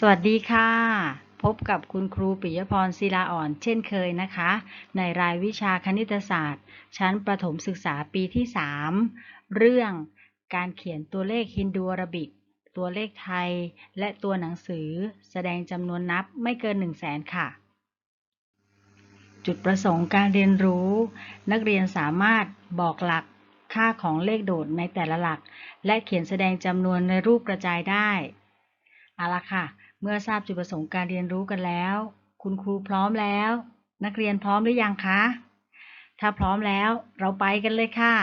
สวัสดีค่ะ พบกับคุณครูปิยพรศิลาอ่อนเช่นเคยนะคะ ในรายวิชาคณิตศาสตร์ ชั้นประถมศึกษาปีที่ 3 เรื่องการเขียนตัวเลขฮินดูอาราบิก ตัวเลขไทย และตัวหนังสือแสดงจำนวนนับไม่เกิน 1 0 0 0 0แสนค่ะ จุดประสงค์การเรียนรู้ นักเรียนสามารถบอกหลักค่าของเลขโดดในแต่ละหลัก และเขียนแสดงจำนวนในรูปกระจายได้เอาละค่ะ มื่อทราบจุดประสงค์การเรียนรู้กันแล้ว คุณครูพร้อมแล้ว นักเรียนพร้อมหรือยังคะ ถ้าพร้อมแล้วเราไปกันเลยค่ะ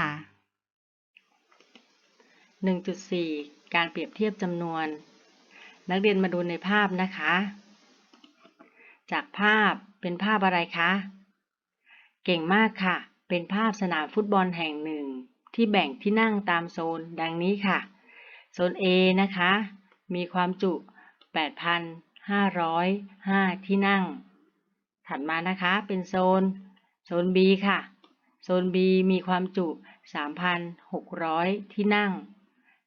1.4 การเปรียบเทียบจำนวน นักเรียนมาดูในภาพนะคะ จากภาพเป็นภาพอะไรคะ เก่งมากค่ะ เป็นภาพสนามฟุตบอลแห่งหนึ่ง ที่แบ่งที่นั่งตามโซนดังนี้ค่ะ โซน A นะคะ มีความจุ 8,505 ที่นั่ง ถัดมานะคะเป็นโซน โซน B ค่ะ โซน B มีความจุ 3,600 ที่นั่ง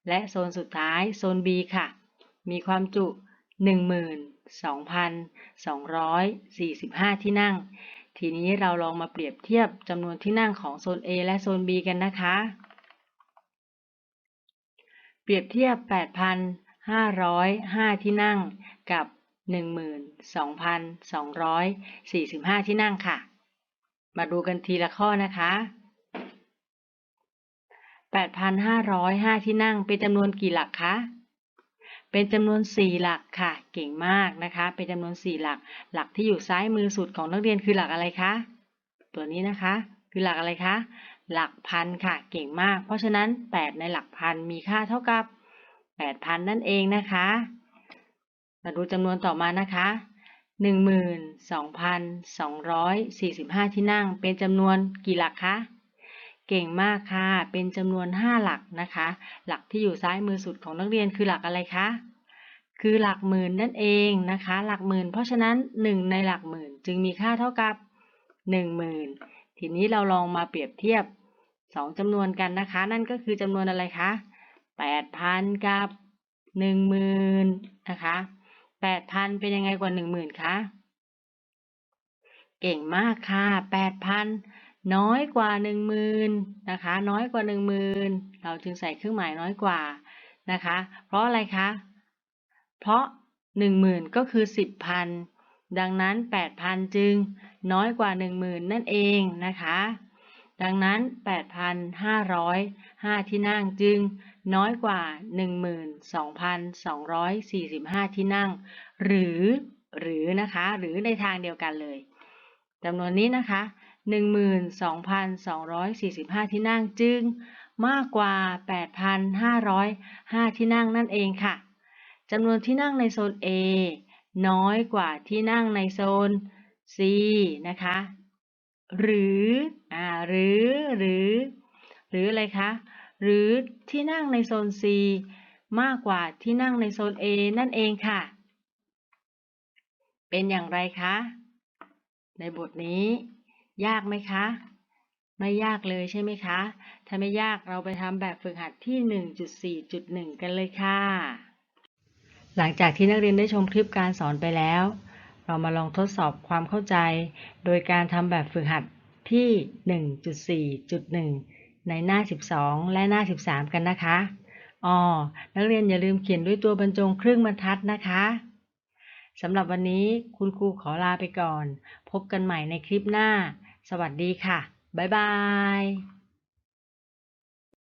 และโซนสุดท้ายโซน B ค่ะ มีความจุ 12,245 ที่นั่ง ทีนี้เราลองมาเปรียบเทียบจำนวนที่นั่งของโซน A และโซน B กันนะคะ เปรียบเทียบ 505 ที่นั่งกับ 12,245 ที่นั่งค่ะ มาดูกันทีละข้อนะคะ 8,505 ที่นั่งเป็นจำนวนกี่หลักคะเป็นจำนวน 4 หลักค่ะ เก่งมากนะคะ เป็นจำนวน 4 หลัก หลักที่อยู่ซ้ายมือสุดของนักเรียนคือหลักอะไรคะ ตัวนี้นะคะ คือหลักอะไรคะ หลักพันค่ะ เก่งมาก เพราะฉะนั้น 8 ในหลักพันมีค่าเท่ากับ 8,000 นั่นเองนะคะ มาดูจำนวนต่อมานะคะ 12,245 ที่นั่ง เป็นจำนวนกี่หลักคะ เก่งมากค่ะ เป็นจำนวน 5 หลักนะคะ หลักที่อยู่ซ้ายมือสุดของนักเรียนคือหลักอะไรคะ คือหลักหมื่นนั่นเองนะคะ หลักหมื่น เพราะฉะนั้น 1 ในหลักหมื่นจึงมีค่าเท่ากับ 10,000 ทีนี้เราลองมาเปรียบเทียบ 2จำนวนกันนะคะ นั่นก็คือจำนวนอะไรคะ 8,000กับ10,000นะคะ8,000เป็นยังไงกว่า10,000คะเก่งมากค่ะ8,000น้อยกว่า10,000นะคะ น้อยกว่า10,000เราจึงใส่เครื่องหมายน้อยกว่านะคะ เพราะอะไรคะ เพราะ10,000ก็คือ10,000ดังนั้น8,000จึงน้อยกว่า10,000นั่นเองนะคะ ดังนั้น 8,505 ที่นั่งจึงน้อยกว่า 12,245 ที่นั่ง หรือ หรือนะคะ หรือในทางเดียวกันเลยจำนวนนี้นะคะ 12,245 ที่นั่งจึงมากกว่า 8,505 ที่นั่งนั่นเองค่ะจำนวนที่นั่งในโซน A น้อยกว่าที่นั่งในโซน C นะคะ หรืออ่าหรือหรือ หรืออะไรคะ หรือที่นั่งในโซน C มากกว่าที่นั่งในโซน A นั่นเองค่ะ เป็นอย่างไรคะ ในบทนี้ ยากไหมคะ ไม่ยากเลยใช่ไหมคะ ถ้าไม่ยากเราไปทำแบบฝึกหัดที่ 1.4.1 กันเลยค่ะ หลังจากที่นักเรียนได้ชมคลิปการสอนไปแล้ว เรามาลองทดสอบความเข้าใจ โดยการทำแบบฝึกหัดที่ 1.4.1 ในหน้า 12 และหน้า 13 กันนะคะอ๋อนักเรียนอย่าลืมเขียนด้วยตัวบรรจงครึ่งบรรทัดนะคะสำหรับวันนี้คุณครูขอลาไปก่อน พบกันใหม่ในคลิปหน้า สวัสดีค่ะ บ๊ายบาย